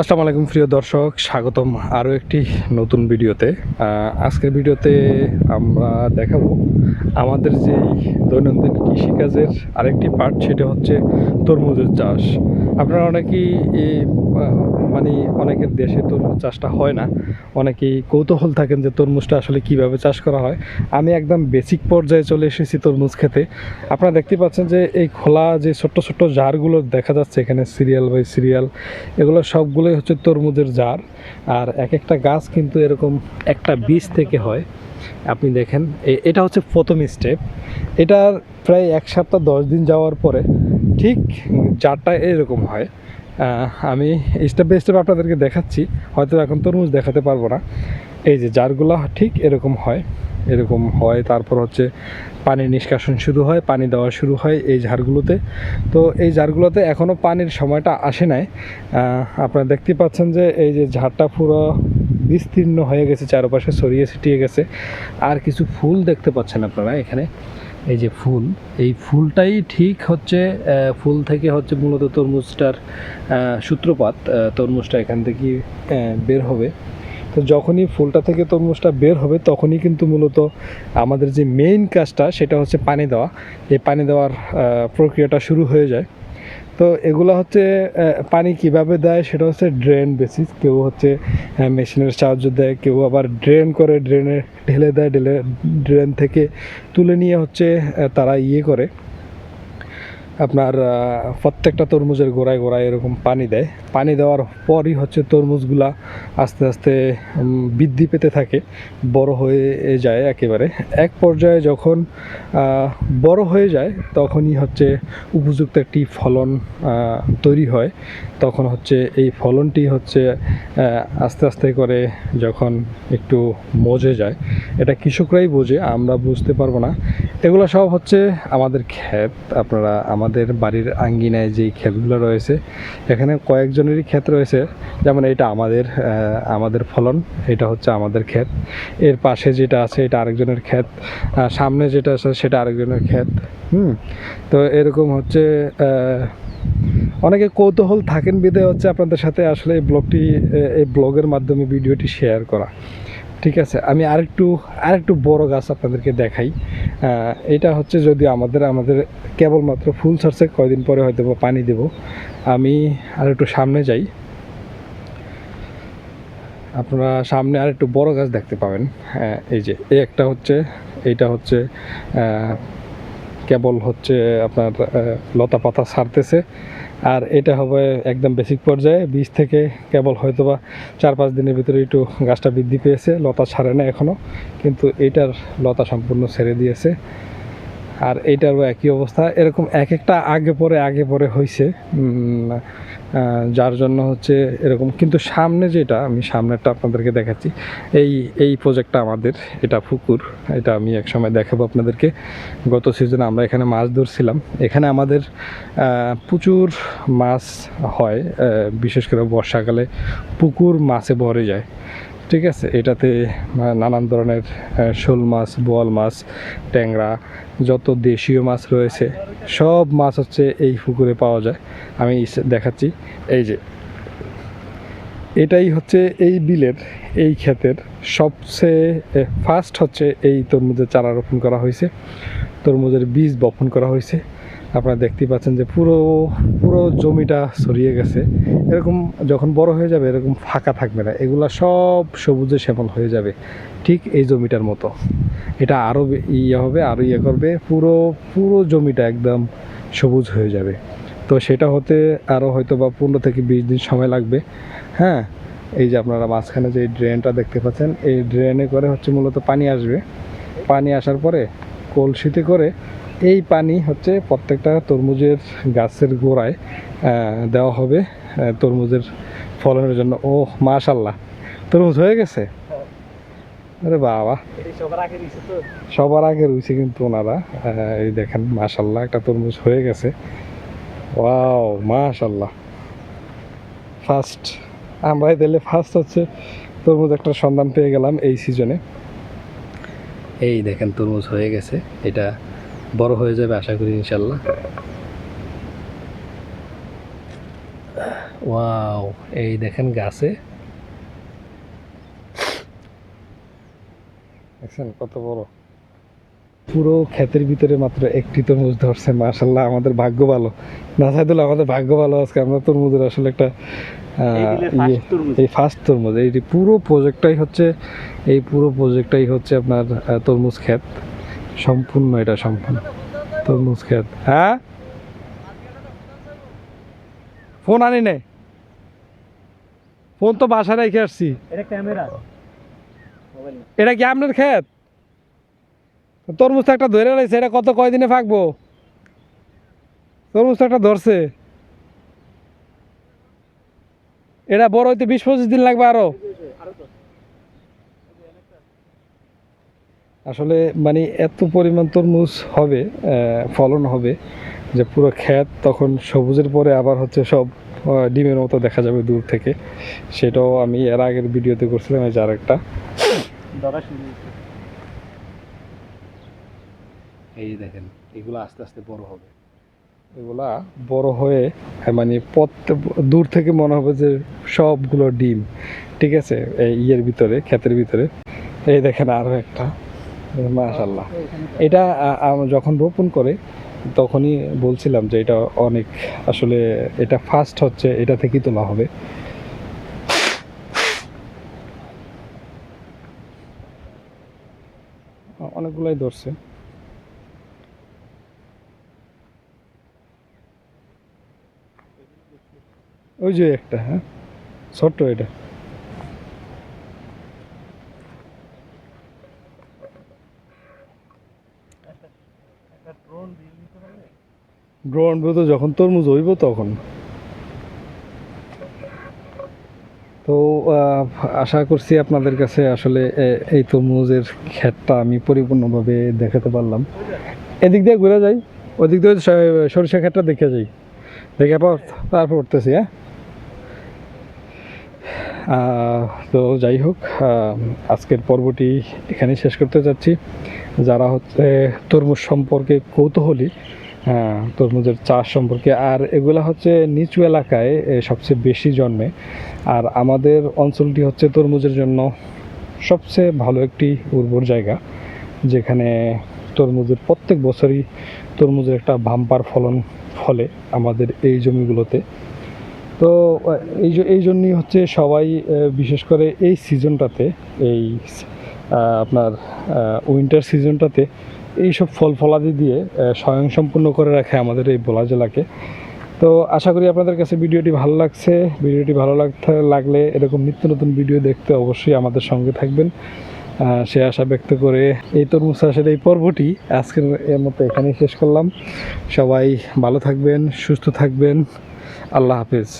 আসসালামু আলাইকুম প্রিয় দর্শক। স্বাগতম আরও একটি নতুন ভিডিওতে। আজকের ভিডিওতে আমরা দেখাবো আমাদের যে দৈনন্দিন কৃষিকাজের আরেকটি পার্ট সেটা হচ্ছে তরমুজের চাষ। আপনারা অনেকেই মানে অনেকের দেশে তরমুজ চাষটা হয় না। অনেকেই কৌতূহল থাকেন যে তরমুজটা আসলে কীভাবে চাষ করা হয়। আমি একদম বেসিক পর্যায়ে চলে এসেছি তরমুজ খেতে। আপনারা দেখতে পাচ্ছেন যে এই খোলা যে ছোট্ট ছোট্ট জারগুলো দেখা যাচ্ছে, এখানে সিরিয়াল বাই সিরিয়াল এগুলো সবগুলোই হচ্ছে তরমুজের জার। আর এক একটা গাছ কিন্তু এরকম একটা বীজ থেকে হয়। আপনি দেখেন এটা হচ্ছে প্রথম স্টেপ এটার প্রায় এক সপ্তাহ দশ দিন যাওয়ার পরে ঠিক জারটা এরকম হয়। আমি স্টেপ বাই স্টেপ আপনাদেরকে দেখাচ্ছি, হয়তো এখন তরমুজ দেখাতে পারব না। এই যে জারগুলো ঠিক এরকম হয়। এরকম হয়। তারপর হচ্ছে পানি নিষ্কাশন শুরু হয়, পানি দেওয়া শুরু হয় এই ঝাড়গুলোতে। তো এই ঝাড়গুলোতে এখনও পানির সময়টা আসে নাই। আপনারা দেখতে পাচ্ছেন যে এই যে ঝাড়টা পুরো বিস্তীর্ণ হয়ে গেছে, চারপাশে ছড়িয়ে ছিটিয়ে গেছে। আর কিছু ফুল দেখতে পাচ্ছেন আপনারা এখানে। এই যে ফুল, এই ফুলটাই ঠিক হচ্ছে ফুল থেকে হচ্ছে মূলত তরমুজটার সূত্রপাত তরমুজটা এখান থেকে বের হবে। তো যখনই ফুলটা থেকে তরমুজটা বের হবে, তখনই কিন্তু মূলত আমাদের যে মেইন কাজটা সেটা হচ্ছে পানি দেওয়া। এই পানি দেওয়ার প্রক্রিয়াটা শুরু হয়ে যায়। তো এগুলো হচ্ছে পানি কীভাবে দেয় সেটা হচ্ছে ড্রেন বেসিস কেউ হচ্ছে মেশিনের সাহায্য দেয়, কেউ আবার ড্রেন করে ড্রেনে ঢেলে দেয়, ঢেলে ড্রেন থেকে তুলে নিয়ে হচ্ছে তারা ইয়ে করে। আপনার প্রত্যেকটা তরমুজের গোড়ায় গোড়ায় এরকম পানি দেয়। পানি দেওয়ার পরই হচ্ছে তরমুজগুলা আস্তে আস্তে বৃদ্ধি পেতে থাকে, বড় হয়ে যায় একেবারে। এক পর্যায়ে যখন বড় হয়ে যায়, তখনই হচ্ছে উপযুক্ত একটি ফলন তৈরি হয়। তখন হচ্ছে এই ফলনটি হচ্ছে আস্তে আস্তে করে যখন একটু মজে যায়, এটা কৃষকরাই বোঝে, আমরা বুঝতে পারব না। এগুলো সব হচ্ছে আমাদের ক্ষেত। আপনারা আমাদের বাড়ির আঙ্গিনায় যেই ক্ষেতগুলো রয়েছে, এখানে কয়েকজনেরই ক্ষেত রয়েছে। যেমন এটা আমাদের আমাদের ফলন, এটা হচ্ছে আমাদের ক্ষেত। এর পাশে যেটা আছে, এটা আরেকজনের ক্ষেত। সামনে যেটা আছে, সেটা আরেকজনের ক্ষেত। হুম? তো এরকম হচ্ছে অনেকে কৌতূহল থাকেন বিদে হচ্ছে আপনাদের সাথে আসলে এই ব্লগটি এই ব্লগের মাধ্যমে ভিডিওটি শেয়ার করা। ঠিক আছে? আমি আরেকটু আরেকটু বড় গাছ আপনাদেরকে দেখাই। এটা হচ্ছে যদি আমাদের আমাদের কেবলমাত্র ফুল ছাড়ছে কয়দিন পরে হয়তো পানি দেব। আমি আর একটু সামনে যাই। আপনারা সামনে আর একটু বড় গাছ দেখতে পাবেন। এই যে, এই একটা হচ্ছে, এইটা হচ্ছে কেবল হচ্ছে আপনার লতা পাতা ছাড়তেছে আর এটা হবে একদম বেসিক পর্যায়ে। বীজ থেকে কেবল হয়তো বা চার পাঁচ দিনের ভিতরে একটু গাছটা বৃদ্ধি পেয়েছে। লতা ছাড়ে না এখনও কিন্তু এটার লতা সম্পূর্ণ ছেড়ে দিয়েছে। আর এইটারও একই অবস্থা। এরকম এক একটা আগে পরে আগে পরে হয়েছে যার জন্য হচ্ছে এরকম। কিন্তু সামনে যেটা, আমি সামনেরটা আপনাদেরকে দেখাচ্ছি, এই এই প্রজেক্টটা আমাদের, এটা পুকুর, এটা আমি এক সময় দেখাবো আপনাদেরকে। গত সিজনে আমরা এখানে মাছ ধরছিলাম। এখানে আমাদের প্রচুর মাছ হয় বিশেষ করে বর্ষাকালে পুকুর মাছে ভরে যায়। ঠিক আছে, এটাতে নানান ধরনের শোল মাছ, বোয়াল মাছ, ট্যাংরা, যত দেশীয় মাছ রয়েছে, সব মাছ হচ্ছে এই পুকুরে পাওয়া যায়। আমি দেখাচ্ছি, এই যে। এটাই হচ্ছে এই বিলের, এই ক্ষেতের সবচেয়ে ফার্স্ট হচ্ছে এই তরমুজের চারা রোপণ করা হয়েছে। তরমুজের বীজ বপন করা হয়েছে। আপনারা দেখতেই পাচ্ছেন যে পুরো পুরো জমিটা ছড়িয়ে গেছে। এরকম যখন বড় হয়ে যাবে, এরকম ফাঁকা থাকবে না। এগুলা সব সবুজে শ্যামল হয়ে যাবে। ঠিক এই জমিটার মতো। এটা আরও ইয়ে হবে আরও ইয়ে করবে। পুরো পুরো জমিটা একদম সবুজ হয়ে যাবে। তো সেটা হতে আরও হয়তো বা পনেরো থেকে বিশ দিন সময় লাগবে। হ্যাঁ? এই যে আপনারা মাঝখানে যে ড্রেনটা দেখতে পাচ্ছেন, এই ড্রেনে করে হচ্ছে মূলত পানি আসবে। পানি আসার পরে কলসিতে করে এই পানি হচ্ছে প্রত্যেকটা তরমুজের গাছের গোড়ায় দেওয়া হবে তরমুজের ফলনের জন্য। ও মাশাল্লাহ তরমুজ হয়ে গেছে? আরে বাবা। সবার আগে রয়েছে কিন্তু ওনারা। এই দেখেন মাশাল্লাহ একটা তরমুজ হয়ে গেছে। ওয়াও মাশাল্লাহ ফার্স্ট, আমরাই দিলে ফার্স্ট হচ্ছে তরমুজ একটা সন্ধান পেয়ে গেলাম এই সিজনে। এই দেখেন তরমুজ হয়ে গেছে। এটা বড় হয়ে যাবে আশা করি ইনশাল্লাহ। ওয়াও, এই দেখেন গাছে। দেখছেন কত বড়? পুরো ক্ষেতের ভিতরে মাত্র একটি তরমুজ ধরছে মাশাল্লাহ আমাদের ভাগ্য ভালো। না সাইদুল আমাদের ভাগ্য ভালো আজকে আমরা তরমুজের আসলে একটা ইয়ে এই ফার্স্ট তরমুজ এই যে পুরো প্রজেক্টটাই হচ্ছে এই পুরো প্রজেক্টটাই হচ্ছে আপনার তরমুজ ক্ষেত। সম্পূর্ণ এটা সম্পূর্ণ তরমুজ ক্ষেত। হ্যাঁ? ফোন আনি নে। ফোন তো বাসায় রেখে আসছি। এটা ক্যামেরা। এটা কি আপনার ক্ষেত? তরমুজ একটা ধরে রয়েছে, এটা কত কয়দিনে ফাঁকবো? তরমুজ একটা ধরছে। এটা বড় হইতে বিশ পঁচিশ দিন লাগবে আরও। আসলে মানে এত পরিমাণ তরমুজ হবে ফলন হবে যে পুরো ক্ষেত তখন সবুজের পরে আবার হচ্ছে সব ডিমের মতো দেখা যাবে দূর থেকে। সেটাও আমি এর আগের ভিডিওতে করছিলাম, এই যে আরেকটা। এই দেখেন এগুলো আস্তে আস্তে বড় হবে। এগুলা বড় হয়ে হ্যাঁ, মানে প্রত্যেক দূর থেকে মনে হবে যে সবগুলো ডিম ঠিক আছে? এই ইয়ের ভিতরে ক্ষেতের ভিতরে। এই দেখেন আরও একটা মাশাল্লাহ এটা যখন রোপণ করে তখনই বলছিলাম যে এটা অনেক আসলে এটা ফার্স্ট হচ্ছে এটা থেকেই তোলা হবে। অনেকগুলাই ধরছে। ওই যে একটা হ্যাঁ? ছোট্ট এটা। ড্রোন তো যখন তরমুজ হইব তখন। তো আশা করছি আপনাদের কাছে আসলে এই তরমুজের ক্ষেতটা আমি পরিপূর্ণভাবে দেখাতে পারলাম। এদিক দিয়ে ঘুরে যাই, ওদিক দিয়ে সরিষা ক্ষেতটা দেখে যাই। দেখে পর, তারপর উঠতেছি হ্যাঁ? তো যাই হোক আজকের পর্বটি এখানেই শেষ করতে যাচ্ছি। যারা হচ্ছে তরমুজ সম্পর্কে কৌতূহলী তরমুজের চাষ সম্পর্কে, আর এগুলা হচ্ছে নিচু এলাকায় সবচেয়ে বেশি জন্মে। আর আমাদের অঞ্চলটি হচ্ছে তরমুজের জন্য সবচেয়ে ভালো একটি উর্বর জায়গা, যেখানে তরমুজের প্রত্যেক বছরই তরমুজের একটা ভাম্পার ফলন ফলে আমাদের এই জমিগুলোতে তো এই এই জন্যই হচ্ছে সবাই বিশেষ করে এই সিজনটাতে, এই আপনার উইন্টার সিজনটাতে এইসব ফল ফলাদি দিয়ে স্বয়ংসম্পূর্ণ করে রাখে আমাদের এই বোলা জেলাকে। তো আশা করি আপনাদের কাছে ভিডিওটি ভালো লাগছে। ভিডিওটি ভালো লাগতে লাগলে এরকম নিত্য নতুন ভিডিও দেখতে অবশ্যই আমাদের সঙ্গে থাকবেন। সে আশা ব্যক্ত করে এই তরমুজ চাষের এই পর্বটি আজকের এর মতো এখানেই শেষ করলাম। সবাই ভালো থাকবেন, সুস্থ থাকবেন। আল্লাহ হাফেজ।